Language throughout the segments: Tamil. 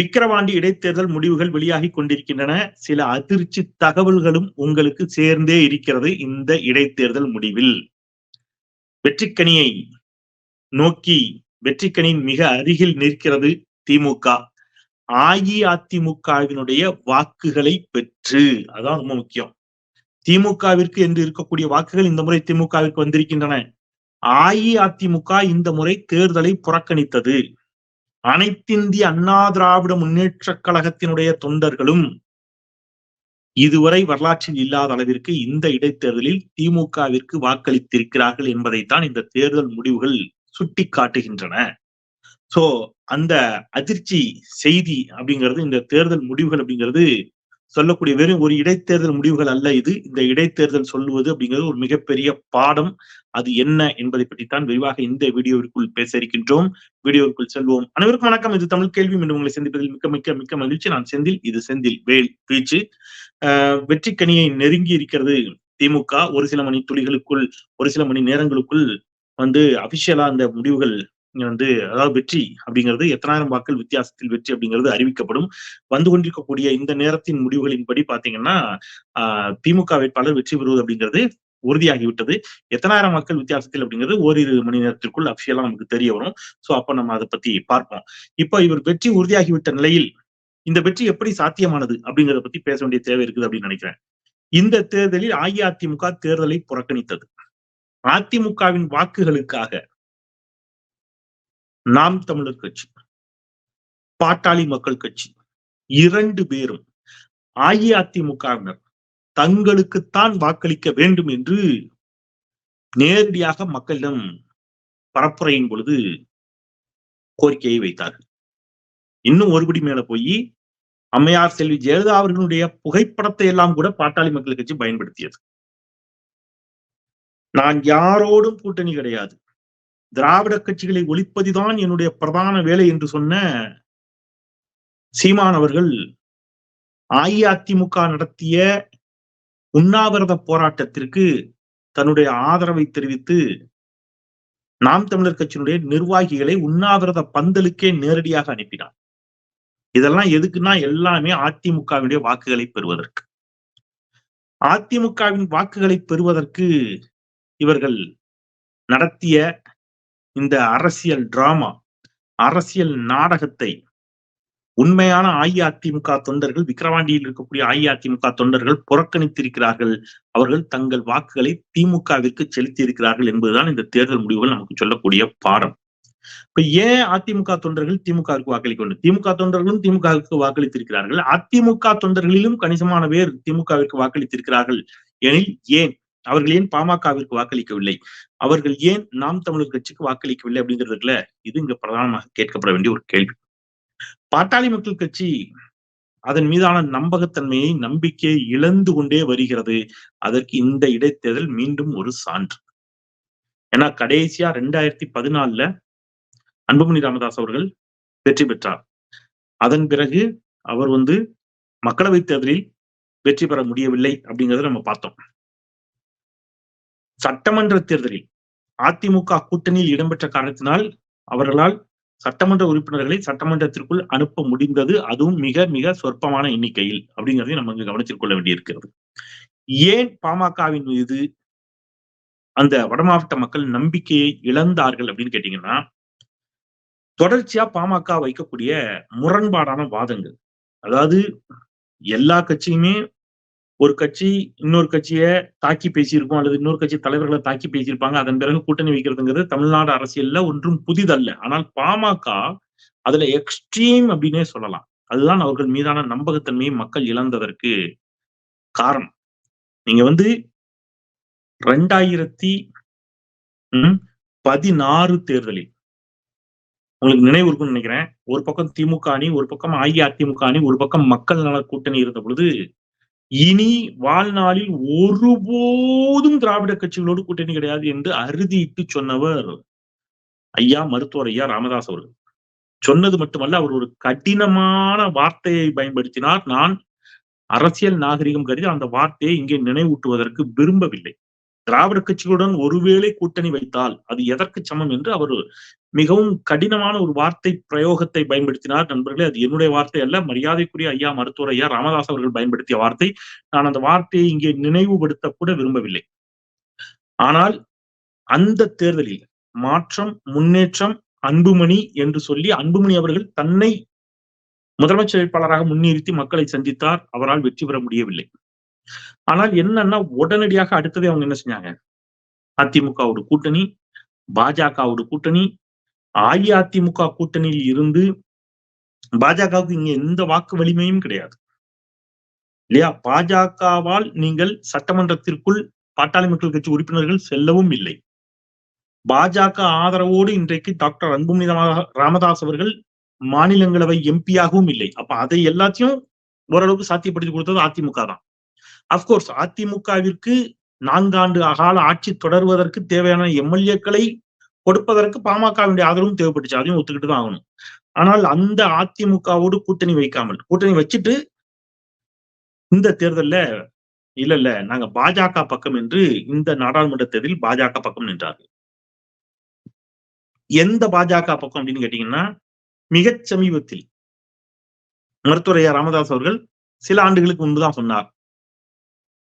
விக்கிரவாண்டி இடைத்தேர்தல் முடிவுகள் வெளியாகி கொண்டிருக்கின்றன. சில அதிர்ச்சி தகவல்களும் உங்களுக்கு சேர்ந்தே இருக்கிறது இந்த இடைத்தேர்தல் முடிவில். வெற்றிக்கனியை நோக்கி வெற்றிக்கனியின் மிக அருகில் நிற்கிறது திமுக. அஇஅதிமுகவினுடைய வாக்குகளை பெற்று அதான் ரொம்ப முக்கியம். திமுகவிற்கு என்று இருக்கக்கூடிய வாக்குகள் இந்த முறை திமுகவிற்கு வந்திருக்கின்றன. அஇஅதிமுக இந்த முறை தேர்தலை புறக்கணித்தது. அனைத்திந்திய அண்ணா திராவிட முன்னேற்ற கழகத்தினுடைய தொண்டர்களும் இதுவரை வரலாற்றில் இல்லாத அளவிற்கு இந்த இடைத்தேர்தலில் திமுகவிற்கு வாக்களித்திருக்கிறார்கள் என்பதைத்தான் இந்த தேர்தல் முடிவுகள் சுட்டி காட்டுகின்றன சோ அந்த அதிர்ச்சி செய்தி அப்படிங்கிறது இந்த தேர்தல் முடிவுகள் அப்படிங்கிறது சொல்லக்கூடிய வெறும் ஒரு இடைத்தேர்தல் முடிவுகள் அல்ல இது. இந்த இடைத்தேர்தல் சொல்லுவது அப்படிங்கிறது ஒரு மிகப்பெரிய பாடம். அது என்ன என்பதை பற்றித்தான் விரிவாக இந்த வீடியோவிற்குள் பேச இருக்கின்றோம். வீடியோவிற்குள் செல்வோம். அனைவருக்கும் வணக்கம். இது தமிழ் கேள்வி. மீண்டும் உங்களை சந்திப்பதில் மிக்க மிக்க மிக்க மகிழ்ச்சி. நான் செந்தில். இது செந்தில் வேல் பேச்சு வெற்றிக்கனியை நெருங்கி இருக்கிறது திமுக. ஒரு சில மணி துளிகளுக்குள் ஒரு சில மணி நேரங்களுக்குள் வந்து அபிஷியலா அந்த முடிவுகள் வந்து அதாவது வெற்றி அப்படிங்கிறது எத்தனாயிரம் வாக்கள் வித்தியாசத்தில் வெற்றி அப்படிங்கிறது அறிவிக்கப்படும். வந்து கொண்டிருக்கக்கூடிய இந்த நேரத்தின் முடிவுகளின்படி பாத்தீங்கன்னா ஆஹ் திமுக வேட்பாளர் வெற்றி பெறுவது அப்படிங்கிறது உறுதியாகிவிட்டது. எத்தனாயிரம் மக்கள் வித்தியாசத்தில் அப்படிங்கிறது ஓரிரு மணி நேரத்திற்குள் அபிஷியலா நமக்கு தெரிய வரும். சோ அப்ப நம்ம அதை பத்தி பார்ப்போம். இப்போ இவர் வெற்றி உறுதியாகிவிட்ட நிலையில் இந்த வெற்றி எப்படி சாத்தியமானது அப்படிங்கிறத பத்தி பேச வேண்டிய தேவை இருக்குது அப்படின்னு நினைக்கிறேன். இந்த தேர்தலில் அஇஅதிமுக தேர்தலை புறக்கணித்தது. அதிமுகவின் வாக்குகளுக்காக நாம் தமிழர் கட்சி பாட்டாளி மக்கள் கட்சி இரண்டு பேரும் அஇஅதிமுகவினர் தங்களுக்குத்தான் வாக்களிக்க வேண்டும் என்று நேரடியாக மக்களிடம் பரப்புரையின் பொழுது கோரிக்கையை வைத்தார்கள். இன்னும் ஒருபடி மேல போய் அம்மையார் செல்வி ஜெயலலிதா அவர்களுடைய புகைப்படத்தை எல்லாம் கூட பாட்டாளி மக்கள் கட்சி பயன்படுத்தியது. நான் யாரோடும் கூட்டணி கிடையாது. திராவிட கட்சிகளை ஒழிப்பதுதான் என்னுடைய பிரதான வேலை என்று சொன்ன சீமான் அவர்கள் அஇஅதிமுக நடத்திய உண்ணாவிரத போராட்டத்திற்கு தன்னுடைய ஆதரவை தெரிவித்து நாம் தமிழர் கட்சியினுடைய நிர்வாகிகளை உண்ணாவிரத பந்தலுக்கே நேரடியாக அனுப்பினார். இதெல்லாம் எதுக்குன்னா எல்லாமே அதிமுகவினுடைய வாக்குகளை பெறுவதற்கு. அதிமுகவின் வாக்குகளை பெறுவதற்கு இவர்கள் நடத்திய இந்த அரசியல் டிராமா அரசியல் நாடகத்தை உண்மையான அஇஅதிமுக தொண்டர்கள் விக்கிரவாண்டியில் இருக்கக்கூடிய அஇஅதிமுக தொண்டர்கள் புறக்கணித்திருக்கிறார்கள். அவர்கள் தங்கள் வாக்குகளை திமுகவிற்கு செலுத்தி இருக்கிறார்கள் என்பதுதான் இந்த தேர்தல் முடிவுகள் நமக்கு சொல்லக்கூடிய பாடம். இப்ப ஏன் அதிமுக தொண்டர்கள் திமுகவுக்கு வாக்களிக்க வேண்டும்? திமுக தொண்டர்களும் திமுகவுக்கு வாக்களித்திருக்கிறார்கள். அதிமுக தொண்டர்களிலும் கணிசமான பேர் திமுகவிற்கு வாக்களித்திருக்கிறார்கள். எனில் ஏன்? அவர்கள் ஏன் பாமகவிற்கு வாக்களிக்கவில்லை? அவர்கள் ஏன் நாம் தமிழர் கட்சிக்கு வாக்களிக்கவில்லை அப்படிங்கிறதுல இது இங்க பிரதானமாக கேட்கப்பட வேண்டிய ஒரு கேள்வி. பாட்டாளி மக்கள் கட்சி அதன் மீதான நம்பகத்தன்மையை நம்பிக்கையை இழந்து கொண்டே வருகிறது. அதற்கு இந்த இடைத்தேர்தல் மீண்டும் ஒரு சான்று. ஏன்னா கடைசியா ரெண்டாயிரத்தி பதினாலுல அன்புமணி ராமதாஸ் அவர்கள் வெற்றி பெற்றார். அதன் பிறகு அவர் வந்து மக்களவைத் தேர்தலில் வெற்றி பெற முடியவில்லை அப்படிங்கிறத நம்ம பார்த்தோம். சட்டமன்ற தேர்தலில் அதிமுக கூட்டணியில் இடம்பெற்ற காரணத்தினால் அவர்களால் சட்டமன்ற உறுப்பினர்களை சட்டமன்றத்திற்குள் அனுப்ப முடிந்தது. அதுவும் மிக மிக சொற்பமான எண்ணிக்கையில் அப்படிங்கிறதையும் நம்ம இங்க கவனத்தில் கொள்ள வேண்டியிருக்கிறது. ஏன் பாமகவின் மீது அந்த வடமாவட்ட மக்கள் நம்பிக்கையை இழந்தார்கள் அப்படின்னு கேட்டீங்கன்னா தொடர்ச்சியா பாமக வைக்கக்கூடிய முரண்பாடான வாதங்கள். அதாவது எல்லா கட்சியுமே ஒரு கட்சி இன்னொரு கட்சியை தாக்கி பேசியிருக்கும் அல்லது இன்னொரு கட்சி தலைவர்களை தாக்கி பேசியிருப்பாங்க. அதன் பிறகு கூட்டணி வைக்கிறதுங்கிறது தமிழ்நாடு அரசியல்ல ஒன்றும் புதிதல்ல. ஆனால் பாமக அதுல எக்ஸ்ட்ரீம் அப்படின்னே சொல்லலாம். அதுதான் அவர்கள் மீதான நம்பகத்தன்மையை மக்கள் இழந்ததற்கு காரணம். நீங்க வந்து ரெண்டாயிரத்தி பதினாறு தேர்தலில் உங்களுக்கு நினைவு இருக்கும்னு நினைக்கிறேன். ஒரு பக்கம் திமுக அணி ஒரு பக்கம் அஇஅதிமுக அணி ஒரு பக்கம் மக்கள் நல கூட்டணி இருந்த பொழுது இனி வாழ்நாளில் ஒருபோதும் திராவிட கட்சிகளோடு கூட்டணி கிடையாது என்று அறுதியிட்டு சொன்னவர் ஐயா மருத்துவர் ஐயா ராமதாஸ் அவர்கள். சொன்னது மட்டுமல்ல அவர் ஒரு கடினமான வார்த்தையை பயன்படுத்தினார். நான் அரசியல் நாகரிகம் கருதி அந்த வார்த்தையை இங்கே நினைவூட்டுவதற்கு விரும்பவில்லை. திராவிட கட்சிகளுடன் ஒருவேளை கூட்டணி வைத்தால் அது எதற்கு சமம் என்று அவர் மிகவும் கடினமான ஒரு வார்த்தை பிரயோகத்தை பயன்படுத்தினார். நண்பர்களே அது என்னுடைய வார்த்தை அல்ல மரியாதைக்குரிய ஐயா மருத்துவர் ஐயா ராமதாஸ் அவர்கள் பயன்படுத்திய வார்த்தை. நான் அந்த வார்த்தையை இங்கே நினைவுபடுத்த கூட விரும்பவில்லை. ஆனால் அந்த தேர்தலில் மாற்றம் முன்னேற்றம் அன்புமணி என்று சொல்லி அன்புமணி அவர்கள் தன்னை முதலமைச்சர் வேட்பாளராக முன்னிறுத்தி மக்களை சந்தித்தார். அவரால் வெற்றி பெற முடியவில்லை. ஆனால் என்னன்னா உடனடியாக அடுத்ததே அவங்க என்ன செஞ்சாங்க? அதிமுகவோட கூட்டணி பாஜகவோட கூட்டணி அஇஅதிமுக கூட்டணியில் இருந்து பாஜகவுக்கு இங்க எந்த வாக்கு வலிமையும் கிடையாது. இல்லையா? பாஜகவால் நீங்கள் சட்டமன்றத்திற்குள் பாட்டாளி மக்கள் கட்சி உறுப்பினர்கள் செல்லவும் இல்லை. பாஜக ஆதரவோடு இன்றைக்கு டாக்டர் அன்புமணி ராமதாஸ் அவர்கள் மாநிலங்களவை எம்பியாகவும் இல்லை. அப்ப அதை எல்லாத்தையும் ஓரளவுக்கு சாத்தியப்படுத்தி கொடுத்தது அதிமுக தான். அப்கோர்ஸ் அதிமுகவிற்கு நான்காண்டு அகால ஆட்சி தொடர்வதற்கு தேவையான எம்எல்ஏக்களை கொடுப்பதற்கு பாமகவினுடைய ஆதரவும் தேவைப்பட்டுச்சு. அதையும் ஒத்துக்கிட்டு தான் ஆகணும். ஆனால் அந்த அதிமுகவோடு கூட்டணி வைக்காமல் கூட்டணி வச்சுட்டு இந்த தேர்தல்ல இல்ல இல்ல நாங்க பாஜக பக்கம் என்று இந்த நாடாளுமன்ற தேர்தலில் பாஜக பக்கம் நின்றார்கள். எந்த பாஜக பக்கம் அப்படின்னு கேட்டீங்கன்னா மிகச் சமீபத்தில் மருத்துவரையா ராமதாஸ் அவர்கள் சில ஆண்டுகளுக்கு முன்புதான் சொன்னார்.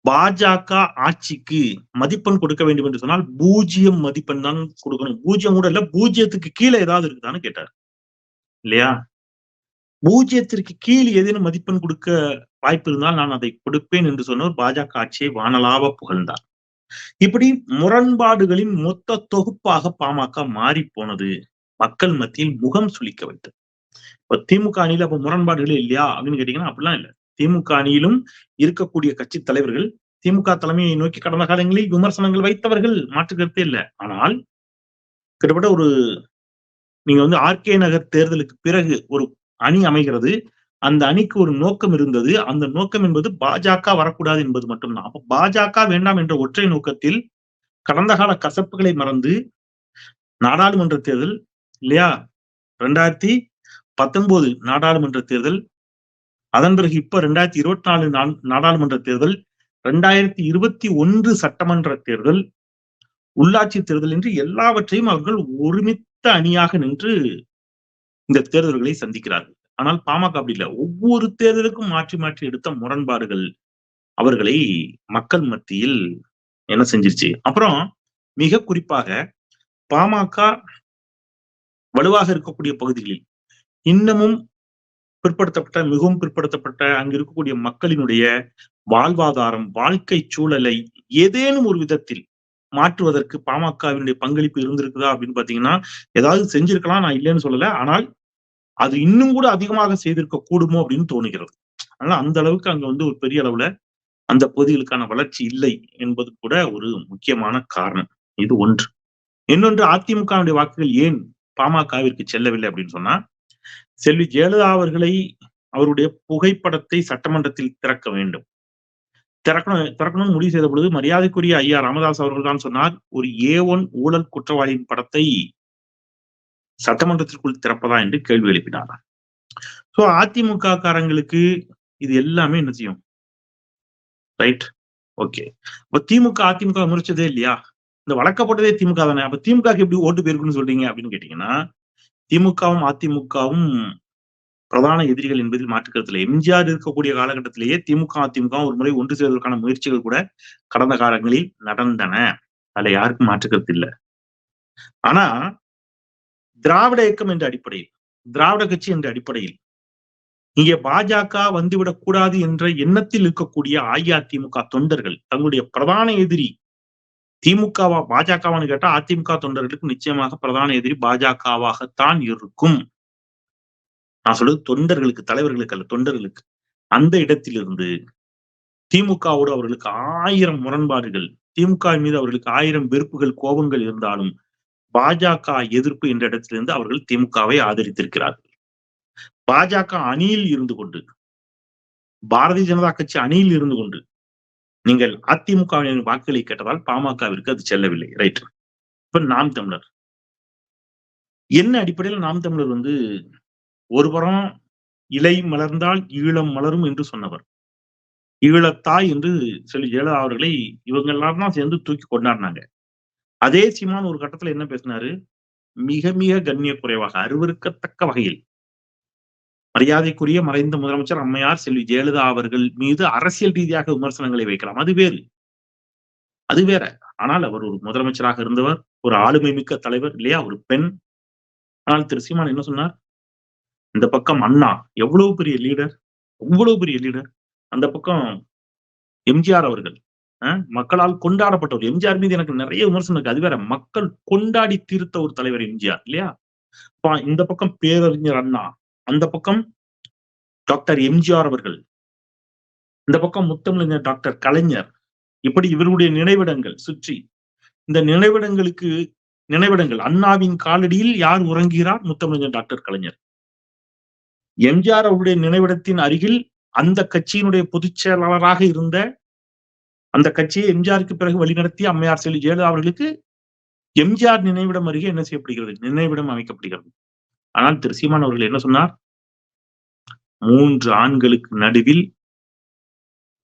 பாஜக ஆட்சிக்கு மதிப்பெண் கொடுக்க வேண்டும் என்று சொன்னால் பூஜ்ஜியம் மதிப்பெண் தான் கொடுக்கணும். பூஜ்ஜியம் கூட இல்ல பூஜ்ஜியத்துக்கு கீழே ஏதாவது இருக்குதான்னு கேட்டார். இல்லையா? பூஜ்ஜியத்திற்கு கீழ் ஏதேனும் மதிப்பெண் கொடுக்க வாய்ப்பு இருந்தால் நான் அதை கொடுப்பேன் என்று சொன்னவர் பாஜக ஆட்சியை வானலாவ புகழ்ந்தார். இப்படி முரண்பாடுகளின் மொத்த தொகுப்பாக பாமக மாறி போனது மக்கள் மத்தியில் முகம் சுளிக்க வைத்தது. இப்ப திமுக அணியில அப்ப முரண்பாடுகளே இல்லையா அப்படின்னு கேட்டீங்கன்னா அப்படிலாம் இல்ல. திமுக அணியிலும் இருக்கக்கூடிய கட்சி தலைவர்கள் திமுக தலைமையை நோக்கி கடந்த காலங்களில் விமர்சனங்கள் வைத்தவர்கள் மாற்று கருத்தே இல்லை. ஆனால் கிட்டத்தட்ட ஒரு நீங்க வந்து ஆர்கே நகர் தேர்தலுக்கு பிறகு ஒரு அணி அமைகிறது. அந்த அணிக்கு ஒரு நோக்கம் இருந்தது. அந்த நோக்கம் என்பது பாஜக வரக்கூடாது என்பது மட்டும்தான். அப்ப பாஜக வேண்டாம் என்ற ஒற்றை நோக்கத்தில் கடந்த கால கசப்புகளை மறந்து நாடாளுமன்ற தேர்தல் இல்லையா? ரெண்டாயிரத்தி பத்தொன்பது நாடாளுமன்ற தேர்தல் அதன் பிறகு இப்ப ரெண்டாயிரத்தி இருபத்தி நாலு நாடாளுமன்ற தேர்தல் ரெண்டாயிரத்தி இருபத்தி ஒன்று சட்டமன்ற தேர்தல் உள்ளாட்சி தேர்தல் என்று எல்லாவற்றையும் அவர்கள் ஒருமித்த அணியாக நின்று இந்த தேர்தல்களை சந்திக்கிறார்கள். ஆனால் பாமக அப்படி இல்லை. ஒவ்வொரு தேர்தலுக்கும் மாற்றி மாற்றி எடுத்த முரண்பாடுகள் அவர்களை மக்கள் மத்தியில் என்ன செஞ்சிருச்சு? அப்புறம் மிக குறிப்பாக பாமக வலுவாக இருக்கக்கூடிய பகுதிகளில் இன்னமும் பிற்படுத்தப்பட்ட மிகவும் பிற்படுத்தப்பட்ட அங்கு இருக்கக்கூடிய மக்களினுடைய வாழ்வாதாரம் வாழ்க்கை சூழலை ஏதேனும் ஒரு விதத்தில் மாற்றுவதற்கு பாமகவினுடைய பங்களிப்பு இருந்திருக்குதா அப்படின்னு பாத்தீங்கன்னா ஏதாவது செஞ்சிருக்கலாம் நான் இல்லைன்னு சொல்லல. ஆனால் அது இன்னும் கூட அதிகமாக செய்திருக்க கூடுமோ அப்படின்னு தோணுகிறது. அதனால அந்த அளவுக்கு அங்க வந்து ஒரு பெரிய அளவுல அந்த பகுதிகளுக்கான வளர்ச்சி இல்லை என்பது கூட ஒரு முக்கியமான காரணம். இது ஒன்று. இன்னொன்று அதிமுகவுடைய வாக்குகள் ஏன் பாமகவிற்கு செல்லவில்லை அப்படின்னு சொன்னா செல்வி ஜெயலலிதா அவர்களை அவருடைய புகைப்படத்தை சட்டமன்றத்தில் திறக்க வேண்டும். திறக்கணும் திறக்கணும்னு முடிவு செய்த பொழுது மரியாதைக்குரிய ஐயா ராமதாஸ் அவர்கள் தான் சொன்னார் ஒரு ஏ ஒன் ஊழல் குற்றவாளியின் படத்தை சட்டமன்றத்திற்குள் திறப்பதா என்று கேள்வி எழுப்பினார். சோ அதிமுக காரங்களுக்கு இது எல்லாமே என்ன செய்யும்? ரைட் ஓகே அப்ப திமுக அதிமுக முறிச்சதே இல்லையா? இந்த வழக்கப்பட்டதே திமுக தானே. அப்ப திமுக எப்படி ஓட்டு போயிருக்குன்னு சொல்றீங்க அப்படின்னு கேட்டீங்கன்னா திமுகவும் அதிமுகவும் பிரதான எதிரிகள் என்பதில் மாற்றுக்கருத்துல எம்ஜிஆர் இருக்கக்கூடிய காலகட்டத்திலேயே திமுக அதிமுக ஒரு முறை ஒன்று சேர்வதற்கான முயற்சிகள் கூட கடந்த காலங்களில் நடந்தன. அதுல யாருக்கும் மாற்றுக்கருத்து இல்லை. ஆனா திராவிட இயக்கம் என்ற அடிப்படையில் திராவிட கட்சி என்ற அடிப்படையில் இங்கே பாஜக வந்துவிடக் கூடாது என்ற எண்ணத்தில் இருக்கக்கூடிய அஇஅதிமுக தொண்டர்கள் தங்களுடைய பிரதான எதிரி திமுகவா பாஜகவான்னு கேட்டா அதிமுக தொண்டர்களுக்கு நிச்சயமாக பிரதான எதிரி பாஜகவாகத்தான் இருக்கும். நான் சொல்றது தொண்டர்களுக்கு தலைவர்களுக்கு அல்ல தொண்டர்களுக்கு. அந்த இடத்திலிருந்து திமுகவோடு அவர்களுக்கு ஆயிரம் முரண்பாடுகள் திமுக மீது அவர்களுக்கு ஆயிரம் வெறுப்புகள் கோபங்கள் இருந்தாலும் பாஜக எதிர்ப்பு என்ற இடத்திலிருந்து அவர்கள் திமுகவை ஆதரித்திருக்கிறார்கள். பாஜக அணியில் இருந்து கொண்டு பாரதிய ஜனதா கட்சி அணியில் இருந்து கொண்டு நீங்கள் அதிமுகவின் வாக்குகளை கேட்டதால் பாமகவிற்கு அது செல்லவில்லை. ரைட் இப்ப நாம் தமிழர். என்ன அடிப்படையில் நாம் தமிழர் வந்து ஒருபுறம் இலை மலர்ந்தால் ஈழம் மலரும் என்று சொன்னவர். ஈழத்தாய் என்று சொல்லி ஜெயலலிதா அவர்களை இவங்க எல்லாரும் தான் சேர்ந்து தூக்கி கொண்டாடினாங்க. அதே சீமான் ஒரு கட்டத்துல என்ன பேசினாரு? மிக மிக கண்ணிய குறைவாக அருவருக்கத்தக்க வகையில் மரியாதைக்குரிய மறைந்த முதலமைச்சர் அம்மையார் செல்வி ஜெயலலிதா அவர்கள் மீது அரசியல் ரீதியாக விமர்சனங்களை வைக்கலாம். அது வேறு. அது வேற. ஆனால் அவர் ஒரு முதலமைச்சராக இருந்தவர் ஒரு ஆளுமை மிக்க தலைவர் இல்லையா? ஒரு பெண். ஆனால் திரு சீமான் என்ன சொன்னார்? இந்த பக்கம் அண்ணா எவ்வளவு பெரிய லீடர் எவ்வளவு பெரிய லீடர் அந்த பக்கம் எம்ஜிஆர் அவர்கள். மக்களால் கொண்டாடப்பட்டவர். எம்ஜிஆர் மீது எனக்கு நிறைய விமர்சனம் இருக்கு. அது வேற. மக்கள் கொண்டாடி தீர்த்த ஒரு தலைவர் எம்ஜிஆர் இல்லையா? இந்த பக்கம் பேரறிஞர் அண்ணா. அந்த பக்கம் டாக்டர் எம்ஜிஆர் அவர்கள் இந்த பக்கம் முத்தமிழர் டாக்டர் கலைஞர் இப்படி இவருடைய நினைவிடங்கள் சுற்றி. இந்த நினைவிடங்களுக்கு நினைவிடங்கள் அண்ணாவின் காலடியில் யார் உறங்குகிறார்? முத்தமிழர் டாக்டர் கலைஞர். எம்ஜிஆர் அவருடைய நினைவிடத்தின் அருகில் அந்த கட்சியினுடைய பொதுச் செயலாளராக இருந்த அந்த கட்சியை எம்ஜிஆருக்கு பிறகு வழிநடத்திய அம்மையார் செல்வி ஜெயலலிதா அவர்களுக்கு எம்ஜிஆர் நினைவிடம் அருகே என்ன செய்யப்படுகிறது? நினைவிடம் அமைக்கப்படுகிறது. ஆனால் திரு சீமான் அவர்கள் என்ன சொன்னார்? மூன்று ஆண்களுக்கு நடுவில்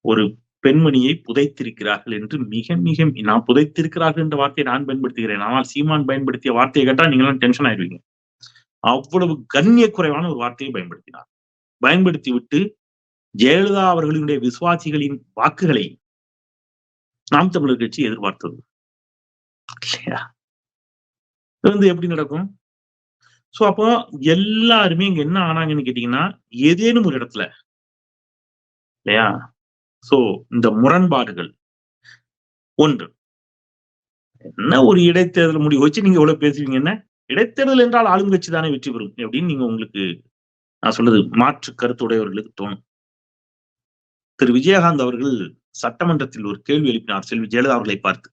ஒரு பெண்மணியை புதைத்திருக்கிறார்கள் என்று மிக மிக நான் புதைத்திருக்கிறார்கள் என்ற வார்த்தையை நான் பயன்படுத்துகிறேன். ஆனால் சீமான் பயன்படுத்திய வார்த்தையை கேட்டால் நீங்களாம் டென்ஷன் ஆயிடுவீங்க. அவ்வளவு கண்ணிய குறைவான ஒரு வார்த்தையை பயன்படுத்தினார். பயன்படுத்தி விட்டு ஜெயலலிதா அவர்களுடைய விசுவாசிகளின் வாக்குகளை நாம் தமிழர் கட்சி எதிர்பார்த்தது. இல்லையா? இது வந்து எப்படி நடக்கும்? சோ அப்போ எல்லாருமே இங்க என்ன ஆனாங்கன்னு கேட்டீங்கன்னா ஏதேனும் ஒரு இடத்துல. இல்லையா? சோ இந்த முரண்பாடுகள். ஒன்று என்ன ஒரு இடைத்தேர்தல் முடிவு வச்சு நீங்க எவ்வளவு பேசுவீங்க என்ன? இடைத்தேர்தல் என்றால் ஆளுங்கட்சி தானே வெற்றி பெறும் அப்படின்னு நீங்க உங்களுக்கு நான் சொல்றது மாற்று கருத்துடையவர்களுக்கு தோணும். திரு. விஜயகாந்த் அவர்கள் சட்டமன்றத்தில் ஒரு கேள்வி எழுப்பினார் செல்வி ஜெயலலிதா அவர்களை பார்த்து.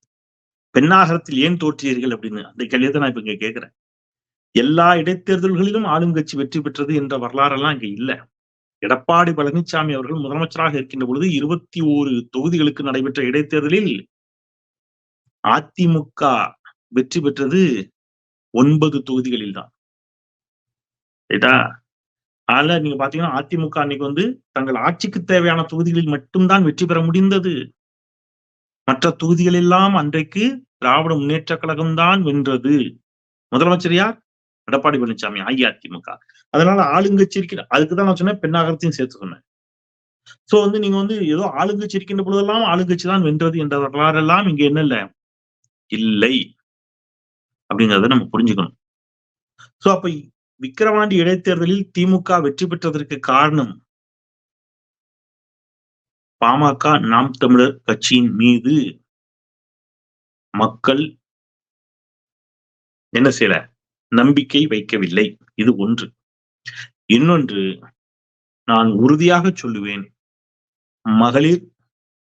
பெண்ணாகரத்தில் ஏன் தோற்றியீர்கள் அப்படின்னு. அந்த கேள்வியை தான் நான் இப்ப இங்க கேட்கிறேன். எல்லா இடைத்தேர்தல்களிலும் ஆளும் கட்சி வெற்றி பெற்றது என்ற வரலாறெல்லாம் இங்க இல்ல. எடப்பாடி பழனிசாமி அவர்கள் முதலமைச்சராக இருக்கின்ற பொழுது இருபத்தி ஓரு தொகுதிகளுக்கு நடைபெற்ற இடைத்தேர்தலில் அதிமுக வெற்றி பெற்றது ஒன்பது தொகுதிகளில் தான். ரைட்டா? அதனால நீங்க பாத்தீங்கன்னா அதிமுக அன்னைக்கு வந்து தங்கள் ஆட்சிக்கு தேவையான தொகுதிகளில் மட்டும்தான் வெற்றி பெற முடிந்தது. மற்ற தொகுதிகள் எல்லாம் அன்றைக்கு திராவிட முன்னேற்ற கழகம் தான் வென்றது. முதலமைச்சர் யார்? எடப்பாடி பழனிசாமி அஇஅதிமுக. அதனால ஆளுங்கட்சி இருக்கிற அதுக்குதான் நான் சொன்னேன் பெண்ணாகரத்தையும் சேர்த்து சொன்னேன். சோ வந்து நீங்க வந்து ஏதோ ஆளுங்கட்சி இருக்கின்ற பொழுதெல்லாம் ஆளுங்கட்சி தான் வென்றது என்ற வரலாறெல்லாம் இங்க என்ன இல்லை? இல்லை. அப்படிங்கறத நம்ம புரிஞ்சுக்கணும். சோ அப்ப விக்கிரவாண்டி இடைத்தேர்தலில் திமுக வெற்றி பெற்றதற்கு காரணம்? பாமக நாம் தமிழர் கட்சியின் மீது மக்கள் என்ன செய்யல? நம்பிக்கை வைக்கவில்லை. இது ஒன்று. இன்னொன்று நான் உறுதியாக சொல்லுவேன். மகளிர்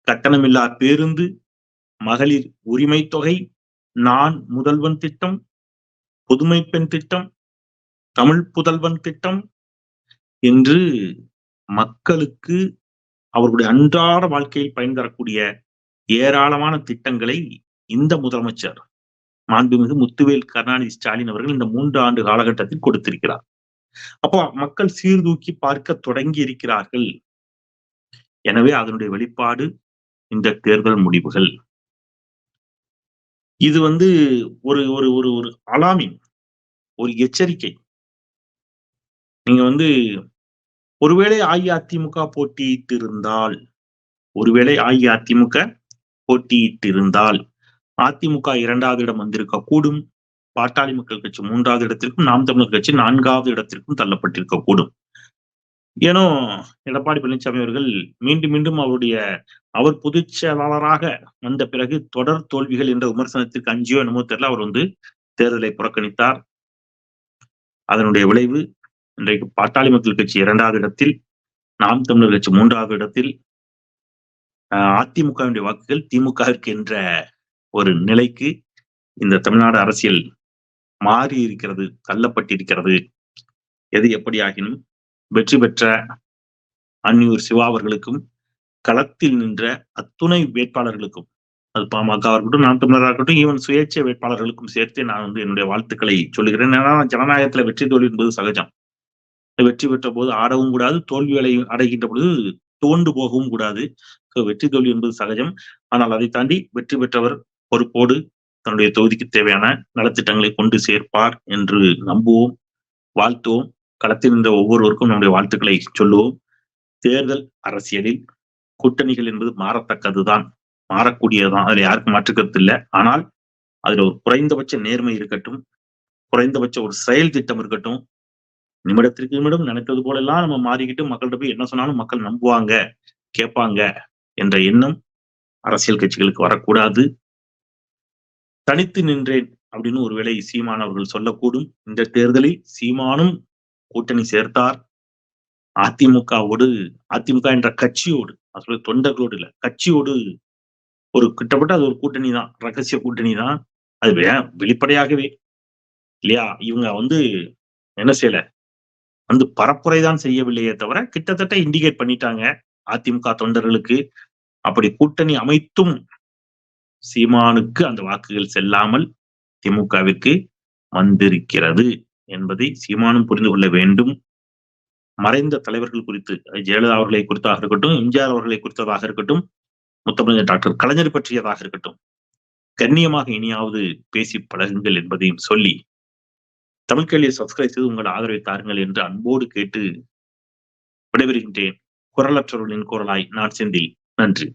கட்டணமில்லா பேருந்து மகளிர் உரிமை தொகை நான் முதல்வன் திட்டம் புதுமை பெண் திட்டம் தமிழ் புதல்வன் திட்டம் என்று மக்களுக்கு அவர்களுடைய அன்றாட வாழ்க்கையில் பயன் தரக்கூடிய ஏராளமான திட்டங்களை இந்த முதலமைச்சர் மாண்புமிகு முத்துவேல் கருணாநிதி ஸ்டாலின் அவர்கள் இந்த மூன்று ஆண்டு காலகட்டத்தில் கொடுத்திருக்கிறார். அப்போ மக்கள் சீர்தூக்கி பார்க்க தொடங்கி இருக்கிறார்கள். எனவே அதனுடைய வெளிப்பாடு இந்த தேர்தல் முடிவுகள். இது வந்து ஒரு ஒரு ஒரு ஒரு அலாமின் ஒரு எச்சரிக்கை. நீங்க வந்து ஒருவேளை அஇஅதிமுக போட்டியிட்டிருந்தால் ஒருவேளை அஇஅதிமுக போட்டியிட்டிருந்தால் அதிமுக இரண்டாவது இடம் வந்திருக்க கூடும். பாட்டாளி மக்கள் கட்சி மூன்றாவது இடத்திற்கும் நாம் தமிழர் கட்சி நான்காவது இடத்திற்கும் தள்ளப்பட்டிருக்க கூடும். ஏனோ எடப்பாடி பழனிசாமி அவர்கள் மீண்டும் மீண்டும் அவருடைய அவர் பொதுச் செயலாளராக வந்த பிறகு தொடர் தோல்விகள் என்ற விமர்சனத்திற்கு அஞ்சியோ என்னமோ தெரியல அவர் வந்து தேர்தலை புறக்கணித்தார். அதனுடைய விளைவு இன்றைக்கு பாட்டாளி மக்கள் கட்சி இரண்டாவது இடத்தில் நாம் தமிழர் கட்சி மூன்றாவது இடத்தில் அதிமுகவினுடைய வாக்குகள் திமுகவிற்கு என்ற ஒரு நிலைக்கு இந்த தமிழ்நாடு அரசியல் மாறி இருக்கிறது தள்ளப்பட்டிருக்கிறது. எது எப்படி ஆகினும் வெற்றி பெற்ற அந்நியூர் சிவா அவர்களுக்கும் களத்தில் நின்ற அத்துணை வேட்பாளர்களுக்கும் அது பாமக இருக்கட்டும் நாம் தமிழராக இருக்கட்டும் ஈவன் சுயேட்சை வேட்பாளர்களுக்கும் சேர்த்து நான் வந்து என்னுடைய வாழ்த்துக்களை சொல்லுகிறேன். ஏன்னா ஜனநாயகத்துல வெற்றி தோல்வி என்பது சகஜம். வெற்றி பெற்ற போது ஆடவும் கூடாது தோல்வி அடைகின்ற பொழுது தோண்டு போகவும் கூடாது. வெற்றி தோல்வி என்பது சகஜம். ஆனால் அதை தாண்டி வெற்றி பெற்றவர் பொறுப்போடு தன்னுடைய தொகுதிக்கு தேவையான நலத்திட்டங்களை கொண்டு சேர்ப்பார் என்று நம்புவோம் வாழ்த்துவோம். களத்தில் இருந்த ஒவ்வொருவருக்கும் நம்முடைய வாழ்த்துக்களை சொல்லுவோம். தேர்தல் அரசியலில் கூட்டணிகள் என்பது மாறத்தக்கதுதான் மாறக்கூடியதுதான். அதில் யாருக்கும் மாற்றுக்கிறது இல்லை. ஆனால் அதுல ஒரு குறைந்தபட்ச நேர்மை இருக்கட்டும் குறைந்தபட்ச ஒரு செயல் திட்டம் இருக்கட்டும் நிமிடத்திற்கு நிமிடம் நினைத்தது போலெல்லாம் நம்ம மாறிக்கிட்டு மக்கள்கிட்ட போய் என்ன சொன்னாலும் மக்கள் நம்புவாங்க கேட்பாங்க என்ற எண்ணம் அரசியல் கட்சிகளுக்கு வரக்கூடாது. தனித்து நின்றேன் அப்படின்னு ஒருவேளை சீமான் அவர்கள் சொல்லக்கூடும். இந்த தேர்தலில் சீமானும் கூட்டணி சேர்த்தார். அதிமுகவோடு அதிமுக என்ற கட்சியோடு சொல்ல தொண்டர்களோடு இல்ல கட்சியோடு ஒரு கிட்டப்பட்ட அது ஒரு கூட்டணி தான் ரகசிய கூட்டணி தான் அது வெளிப்படையாகவே இல்லையா? இவங்க வந்து என்ன செய்யல? வந்து பரப்புரை தான் செய்யவில்லையே தவிர கிட்டத்தட்ட இண்டிகேட் பண்ணிட்டாங்க. அதிமுக தொண்டர்களுக்கு. அப்படி கூட்டணி அமைத்தும் சீமானுக்கு அந்த வாக்குகள் செல்லாமல் திமுகவிற்கு வந்திருக்கிறது என்பதை சீமானும் புரிந்து கொள்ள வேண்டும். மறைந்த தலைவர்கள் குறித்து ஜெயலலிதா அவர்களை குறித்தாக இருக்கட்டும் எம்ஜிஆர் அவர்களை குறித்ததாக இருக்கட்டும் முத்தமிழர் டாக்டர் கலைஞர் பற்றியதாக இருக்கட்டும் கண்ணியமாக இனியாவது பேசி பழகுங்கள் என்பதையும் சொல்லி தமிழ் கேள்வியை சப்ஸ்கிரைப் செய்து உங்கள் ஆதரவை தாருங்கள் என்று அன்போடு கேட்டு விடைபெறுகின்றேன். குரலற்றவர்களின் குரலாய் நான் செந்தில். நன்றி.